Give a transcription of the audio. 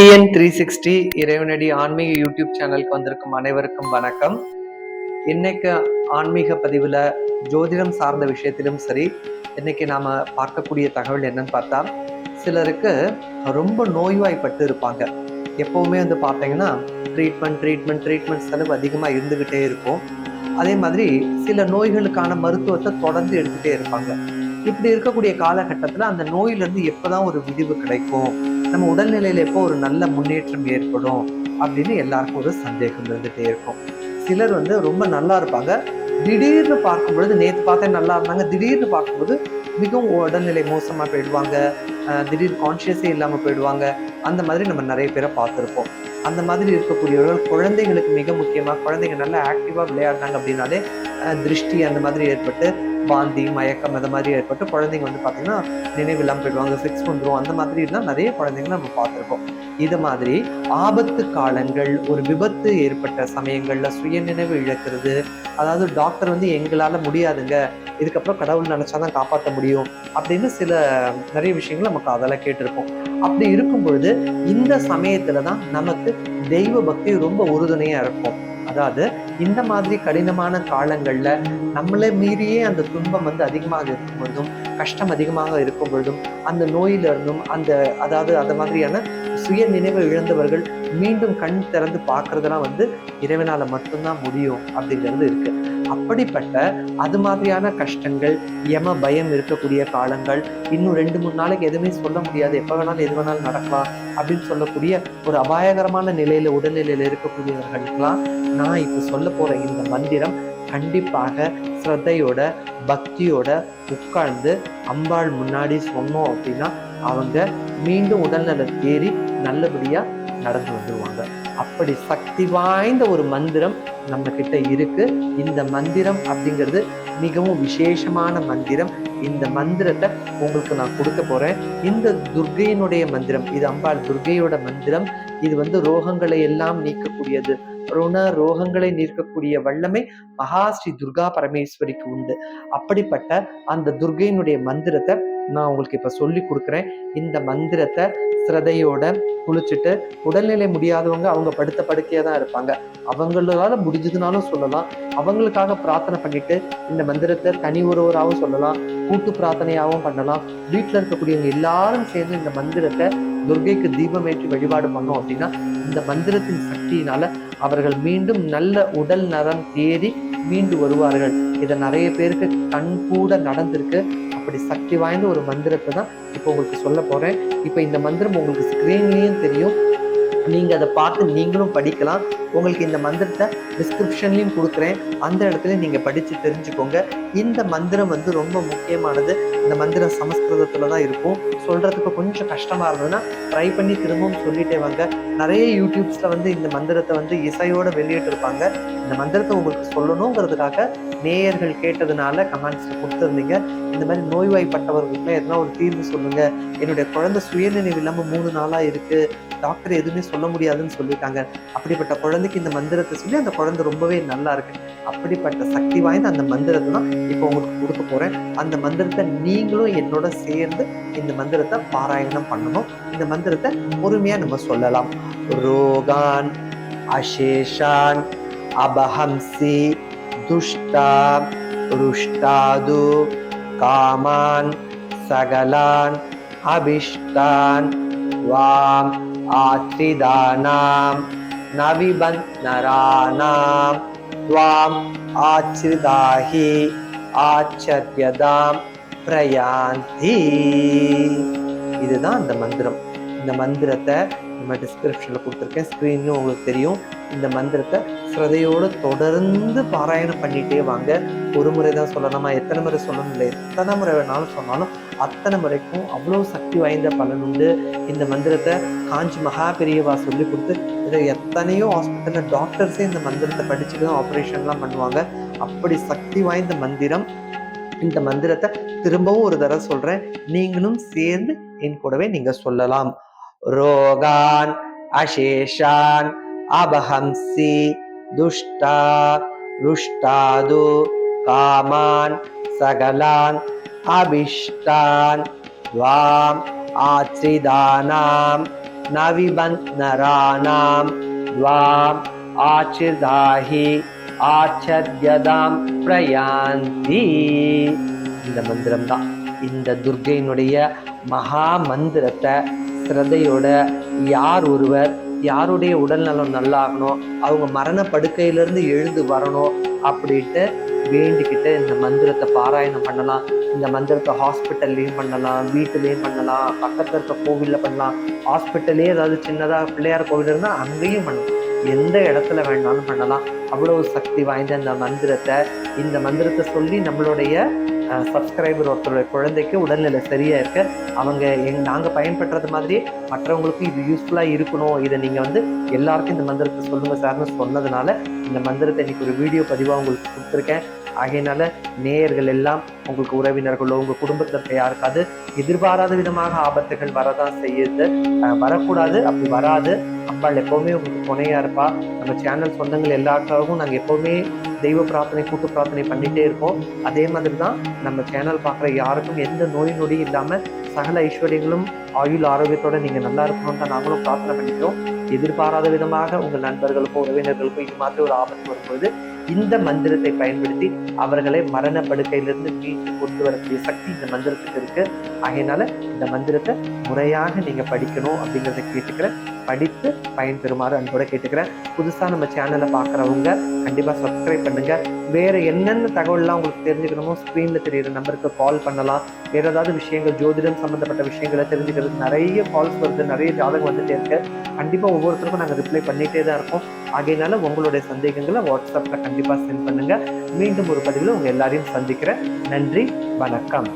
TN three sixty இறைவனடி ஆன்மீக YouTube சேனலுக்கு வந்திருக்கும் அனைவருக்கும் வணக்கம். இன்னைக்கு ஆன்மீக பதிவில் ஜோதிடம் சார்ந்த விஷயத்திலும் சரி இன்னைக்கு நாம் பார்க்கக்கூடிய தகவல் என்னன்னு பார்த்தா சிலருக்கு ரொம்ப நோய்வாய்ப்பட்டு இருப்பாங்க. எப்போவுமே வந்து பார்த்தீங்கன்னா ட்ரீட்மெண்ட் ட்ரீட்மெண்ட் ட்ரீட்மெண்ட் செலவு அதிகமாக இருந்துக்கிட்டே இருக்கும். அதே மாதிரி சில நோய்களுக்கான மருத்துவத்தை தொடர்ந்து எடுத்துகிட்டே இருப்பாங்க. இப்படி இருக்கக்கூடிய காலகட்டத்தில் அந்த நோயிலிருந்து எப்போதான் ஒரு விடிவு கிடைக்கும்? நம்ம உடல்நிலையில எப்போ ஒரு நல்ல முன்னேற்றம் ஏற்படும் அப்படின்னு எல்லாருக்கும் ஒரு சந்தேகம் இருந்துகிட்டே இருக்கும். சிலர் வந்து ரொம்ப நல்லா இருப்பாங்க. திடீர்னு பார்க்கும் பொழுது நேற்று பார்த்தா நல்லா இருந்தாங்க. திடீர்னு பார்க்கும்போது மிகவும் உடல்நிலை மோசமாக போயிடுவாங்க. திடீர் கான்ஷியஸே இல்லாமல் போயிடுவாங்க. அந்த மாதிரி நம்ம நிறைய பேரை பார்த்துருப்போம். அந்த மாதிரி இருக்கக்கூடியவர்கள் குழந்தைங்களுக்கு மிக முக்கியமாக குழந்தைங்க நல்லா ஆக்டிவாக விளையாடினாங்க அப்படின்னாலே திருஷ்டி அந்த மாதிரி ஏற்பட்டு வாந்தி மயக்கம் அந்த மாதிரி ஏற்பட்டு குழந்தைங்க வந்து பார்த்தீங்கன்னா நினைவில்லாமல் போயிடுவாங்க ஃபிக்ஸ் வந்துடும் அந்த மாதிரி இருந்தால் நிறைய குழந்தைங்க நம்ம பார்த்துருக்கோம். இது மாதிரி ஆபத்து காலங்கள் ஒரு விபத்து ஏற்பட்ட சமயங்களில் சுயநினைவு இழக்கிறது அதாவது டாக்டர் வந்து எங்களால் முடியாதுங்க இதுக்கப்புறம் கடவுள் நினச்சாதான் காப்பாற்ற முடியும் அப்படின்னு சில நிறைய விஷயங்கள் நமக்கு அதெல்லாம் கேட்டிருப்போம். அப்படி இருக்கும் பொழுது இந்த சமயத்தில் தான் நமக்கு தெய்வ பக்தி ரொம்ப உறுதுணையாக இருக்கும். அதாவது இந்த மாதிரி கடினமான காலங்கள்ல நம்மளை மீறியே அந்த துன்பம் வந்து அதிகமாக இருக்கும் பொழுதும் கஷ்டம் அதிகமாக இருக்கும் பொழுதும் அந்த நோயில இருந்தும் அந்த அதாவது அந்த மாதிரியான சுய நினைவு இழந்தவர்கள் மீண்டும் கண் திறந்து பார்க்கறதெல்லாம் வந்து இறைவனால் மட்டும்தான் முடியும் அப்படிங்கிறது இருக்கு. அப்படிப்பட்ட அது மாதிரியான கஷ்டங்கள் யம பயம் இருக்கக்கூடிய காலங்கள் இன்னும் ரெண்டு மூணு நாளைக்கு எதுவுமே சொல்ல முடியாது. எப்போ வேணாலும் எது வேணாலும் நடக்கலாம் அப்படின்னு சொல்லக்கூடிய ஒரு அபாயகரமான நிலையில உடல்நிலையில இருக்கக்கூடியவர்களுக்கெல்லாம் நான் இப்போ சொல்ல போகிற இந்த மந்திரம் கண்டிப்பாக ஸ்ரத்தையோட பக்தியோட உட்கார்ந்து அம்பாள் முன்னாடி சொன்னோம் அப்படின்னா அவங்க மீண்டும் உடல்நலம் தேறி நல்லபடியாக நடந்து வந்துடுவாங்க அப்படி சக்தி வாய்ந்த ஒரு மந்திரம் நம்ம கிட்ட இருக்கு. இந்த மந்திரம் அப்படிங்கிறது மிகவும் விசேஷமான மந்திரம். இந்த மந்திரத்தை உங்களுக்கு நான் கொடுக்க போறேன். இந்த துர்கையினுடைய மந்திரம் இது அம்பாள் துர்கையோட மந்திரம். இது வந்து ரோகங்களை எல்லாம் நீக்கக்கூடியது. ருண ரோகங்களை நீக்கக்கூடிய வல்லமை மகாஸ்ரீ துர்கா பரமேஸ்வரிக்கு உண்டு. அப்படிப்பட்ட அந்த துர்கையினுடைய மந்திரத்தை நான் உங்களுக்கு இப்ப சொல்லி கொடுக்குறேன். இந்த மந்திரத்தை சிரதையோட குளிச்சுட்டு உடல்நிலை முடியாதவங்க அவங்க படுத்த படுக்கையா தான் இருப்பாங்க. அவங்களால முடிஞ்சதுனாலும் சொல்லலாம். அவங்களுக்காக பிரார்த்தனை பண்ணிட்டு இந்த மந்திரத்தை தனி ஒருவராகவும் சொல்லலாம். கூட்டு பிரார்த்தனையாகவும் பண்ணலாம். வீட்டில் இருக்கக்கூடியவங்க எல்லாரும் சேர்ந்து இந்த மந்திரத்தை துர்கைக்கு தீபம் ஏற்றி வழிபாடு பண்ணோம் அப்படின்னா இந்த மந்திரத்தின் சக்தியினால அவர்கள் மீண்டும் நல்ல உடல் நலம் தேடி மீண்டு வருவார்கள். இதை நிறைய பேருக்கு கண் கூட நடந்திருக்கு. அப்படி சக்தி வாய்ந்த ஒரு மந்திரத்தை தான் இப்போ உங்களுக்கு சொல்ல போறேன். இப்போ இந்த மந்திரம் உங்களுக்கு ஸ்க்ரீன்லேயும் தெரியும். நீங்க அதை பார்த்து நீங்களும் படிக்கலாம். உங்களுக்கு இந்த மந்திரத்தை டிஸ்கிரிப்ஷன்லையும் கொடுக்குறேன். அந்த இடத்துல நீங்க படிச்சு தெரிஞ்சுக்கோங்க. இந்த மந்திரம் வந்து ரொம்ப முக்கியமானது. இந்த மந்திரம் சமஸ்கிருதத்தில் தான் இருக்கும். சொல்கிறதுக்கு கொஞ்சம் கஷ்டமாக இருந்ததுன்னா ட்ரை பண்ணி திரும்பவும் சொல்லிட்டே வாங்க. நிறைய யூடியூப்ஸில் வந்து இந்த மந்திரத்தை வந்து இசையோடு வெளியிட்டு இருப்பாங்க இந்த மந்திரத்தை உங்களுக்கு சொல்லணுங்கிறதுக்காக நேயர்கள் கேட்டதுனால கமெண்ட்ஸில் கொடுத்துருந்தீங்க. இந்த மாதிரி நோய்வாய்ப்பட்டவர்களுக்குலாம் எதனா ஒரு தீர்வு சொல்லுங்கள் என்னுடைய குழந்தை சுயநினைவு இல்லாமல் மூணு நாளாக இருக்குது டாக்டர் எதுவுமே சொல்ல முடியாதுன்னு சொல்லிட்டாங்க. அப்படிப்பட்ட குழந்தைக்கு இந்த மந்திரத்தை சொல்லி அந்த குழந்தை ரொம்பவே நல்லா இருக்கு. அப்படிப்பட்ட சக்தி வாய்ந்த அந்த மந்திரத்தை தான் இப்போ உங்களுக்கு கொடுக்க போறேன். அந்த மந்திரத்தை நீங்களும் என்னோட சேர்ந்து இந்த மந்திரத்தை பாராயணம் பண்ணணும். இந்த மந்திரத்தை பொறுமையா நம்ம சொல்லலாம். ரோகான் அசேஷான் அபஹம்சி துஷ்டா ருஷ்டாது காமான் சகலான் அபிஷ்டான் வாம். ஆத்ரிதானாம் நவிபந்தரானாம் त्वाम् आच्छ्रिदाहि ஆச்சரியதாம் பிரயாந்தி இதுதான் அந்த மந்திரம் இந்த மந்திரத்தை நம்ம டிஸ்கிரிப்ஷனில் கொடுத்துருக்கேன் ஸ்க்ரீன்லையும் உங்களுக்கு தெரியும் இந்த மந்திரத்தை ஸ்ரதையோடு தொடர்ந்து பாராயணம் பண்ணிட்டே வாங்க. ஒரு முறை தான் சொல்லணுமா? எத்தனை முறை சொல்லணும்? இல்லை எத்தனை முறை வேணாலும் சொன்னாலும் அத்தனை முறைக்கும் அவ்வளோ சக்தி வாய்ந்த பலன் உண்டு. இந்த மந்திரத்தை காஞ்சி மகா பெரியவா சொல்லி கொடுத்து இதை எத்தனையோ ஹாஸ்பிட்டலில் டாக்டர்ஸே இந்த மந்திரத்தை படிச்சுட்டு தான் ஆப்ரேஷன்லாம் பண்ணுவாங்க. அப்படி சக்தி வாய்ந்த மந்திரம். இந்த மந்திரத்தை திரும்பவும் ஒரு தடவை சொல்றேன். நீங்களும் சேர்ந்து என் கூடவே நீங்க சொல்லலாம். ரோகான் அசேஷான் அபஹம்சி துஷ்டா ருஷ்டாது காமான் சகலான் அபிஷ்டான். வாம் ஆச்சிதானாம் நவிபந்தராணாம் துவாம் ஆச்சிர்தாஹி ஆச்சர்யதாம் பிரயாந்தி. இந்த மந்திரம் தான் இந்த துர்கையினுடைய மகா மந்திரத்தை சிரதையோட யார் ஒருவர் யாருடைய உடல் நலம் நல்லாகணும் அவங்க மரண படுக்கையிலேருந்து எழுந்து வரணும் அப்படின்ட்டு வேண்டிக்கிட்டு இந்த மந்திரத்தை பாராயணம் பண்ணலாம். இந்த மந்திரத்தை ஹாஸ்பிட்டல்லையும் பண்ணலாம் வீட்டுலேயும் பண்ணலாம் பக்கத்தில் இருக்க கோவிலில் பண்ணலாம். ஹாஸ்பிட்டல்லே ஏதாவது சின்னதாக பிள்ளையார் கோவில் இருந்தால் அங்கேயும் பண்ணலாம். எந்த இடத்துல வேணாலும் பண்ணலாம். அவ்வளோ சக்தி வாய்ந்த அந்த மந்திரத்தை இந்த மந்திரத்தை சொல்லி நம்மளுடைய சப்ஸ்கிரைபர் ஒருத்தருடைய குழந்தைக்கு உடல்நிலை சரியாக இருக்க அவங்க எங் நாங்கள் பயன்படுறது மாதிரி மற்றவங்களுக்கும் இது யூஸ்ஃபுல்லாக இருக்கணும். இதை நீங்கள் வந்து எல்லாருக்கும் இந்த மந்திரத்தை சொல்லுங்கள் சார்னு சொன்னதுனால இந்த மந்திரத்தை இன்னைக்கு ஒரு வீடியோ பதிவாக உங்களுக்கு கொடுத்துருக்கேன். ஆகையினால நேயர்கள் எல்லாம் உங்களுக்கு உறவினர்களோ உங்கள் குடும்பத்தில் இருக்க யாருக்காவது எதிர்பாராத விதமாக ஆபத்துகள் வரதான் செய்யுது. வரக்கூடாது அப்படி வராது. அம்பாள் எப்போவுமே உங்களுக்கு துணையா இருப்பா. நம்ம சேனல் சொந்தங்கள் எல்லாருக்காகவும் நாங்கள் எப்பவுமே தெய்வ பிரார்த்தனை கூட்டு பிரார்த்தனை பண்ணிட்டே இருக்கோம். அதே மாதிரி தான் நம்ம சேனல் பார்க்குற யாருக்கும் எந்த நோய் நொடி இல்லாமல் சகல ஐஸ்வர்யங்களும் ஆயுள் ஆரோக்கியத்தோட நீங்கள் நல்லா இருக்கணும்னு தான் நாங்களும் பிரார்த்தனை பண்ணிக்கிறோம். எதிர்பாராத விதமாக உங்கள் நண்பர்களுக்கும் உறவினர்களுக்கும் இது மாதிரி ஒரு ஆபத்து வரும்போது இந்த மந்திரத்தை பயன்படுத்தி அவர்களை மரண படுக்கையிலிருந்து மீட்டு கொண்டு வரக்கூடிய சக்தி இந்த மந்திரத்துக்கு இருக்கு. அதனால இந்த மந்திரத்தை முறையாக நீங்க படிக்கணும் அப்படிங்கிறத கேட்டுக்கிறேன். படித்து பயன்பெறுமாறு அன்போட கேட்டுக்கிறேன். புதுசாக நம்ம சேனலை பார்க்குறவங்க கண்டிப்பாக சப்ஸ்கிரைப் பண்ணுங்கள் வேறு என்னென்ன தகவல்லாம் உங்களுக்கு தெரிஞ்சுக்கணுமோ ஸ்க்ரீனில் தெரியுற நம்பருக்கு கால் பண்ணலாம். வேறு ஏதாவது விஷயங்கள் ஜோதிடம் சம்பந்தப்பட்ட விஷயங்களை தெரிஞ்சுக்கிறது நிறைய கால்ஸ் வருது நிறைய ஜாதகம் வந்துட்டே இருக்கு. கண்டிப்பாக ஒவ்வொருத்தருக்கும் நாங்கள் ரிப்ளை பண்ணிகிட்டே தான் இருக்கோம். ஆகையினால உங்களுடைய சந்தேகங்களை வாட்ஸ்அப்பில் கண்டிப்பாக சென்ட் பண்ணுங்கள் மீண்டும் ஒரு பதிவில் உங்கள் எல்லாரையும் சந்திக்கிறேன். நன்றி வணக்கம்.